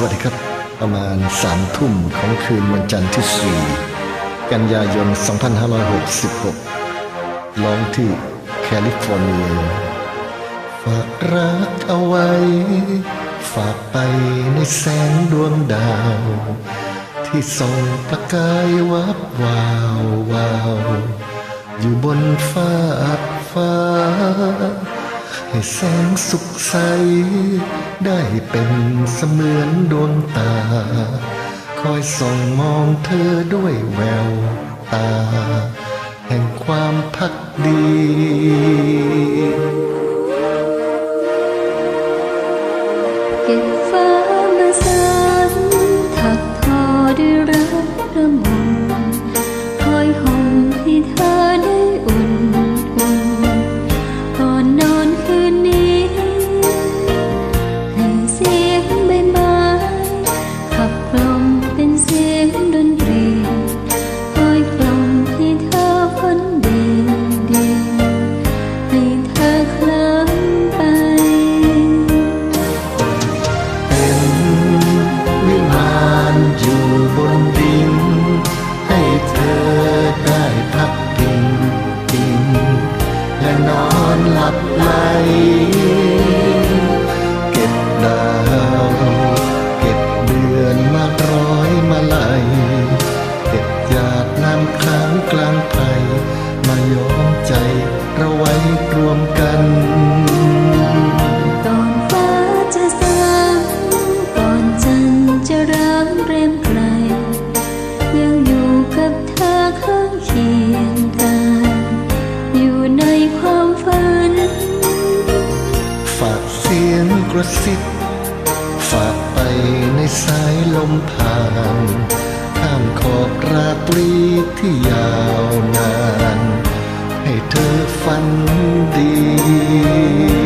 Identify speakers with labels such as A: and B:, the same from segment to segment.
A: สวัสดีครับ ประมาณสามทุ่มของคืนวันจันทร์ที่ 4 กันยายน 2566 ร้องที่แคลิฟอร์เนีย ฝากรักเอาไว้ ฝากไปในแสงดวงดาว ที่ส่องประกายวับวาววาว อยู่บนฟ้าฟ้า ให้แสงสุขใส ได้เป็นเสมือนดวงตา คอยส่องมองเธอด้วยแววตา แห่งความพักดี
B: เสียงดนตรีคอยกล่อมให้เธอฝันดีดีให้เธอเคลิ้มไป
A: เป็นวิมานอยู่บนดิน ให้เธอได้พักพิงพิงและนอนหลับไหล วมกันก่อน
B: ฟ้าจะสางก่อนจันจะร้างเรมไกล ยังอยู่กับเธอข้างเคียงกัน อยู่ในความฝัน
A: ฝากเสียงกระซิบฝากไปในสายลมผ่านข้ามขอบราตรีที่ยาวนาน เธอฝันดี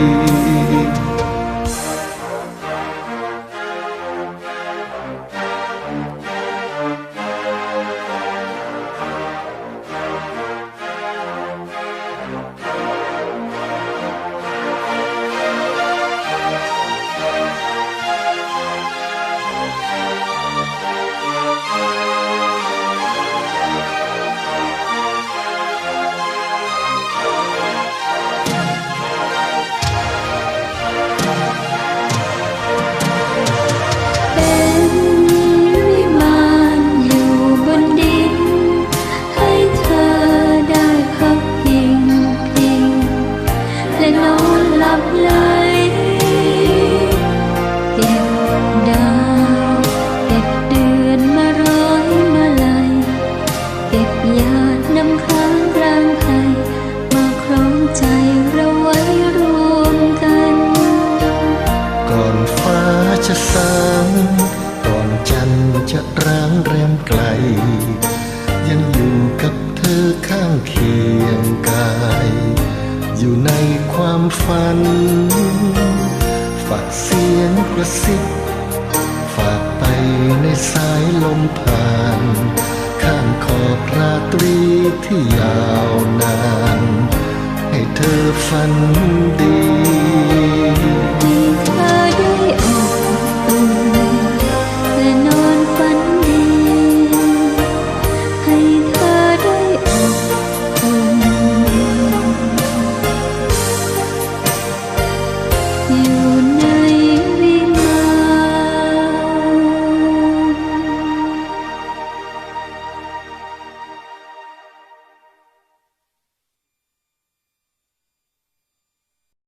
B: อยู่ในควา
A: มฝัน ฝากเสียงกระซิบ ฝากไปในสายลมผ่าน ข้ามขอบราตรีที่ยาวนาน ให้เธอฝันดี you now.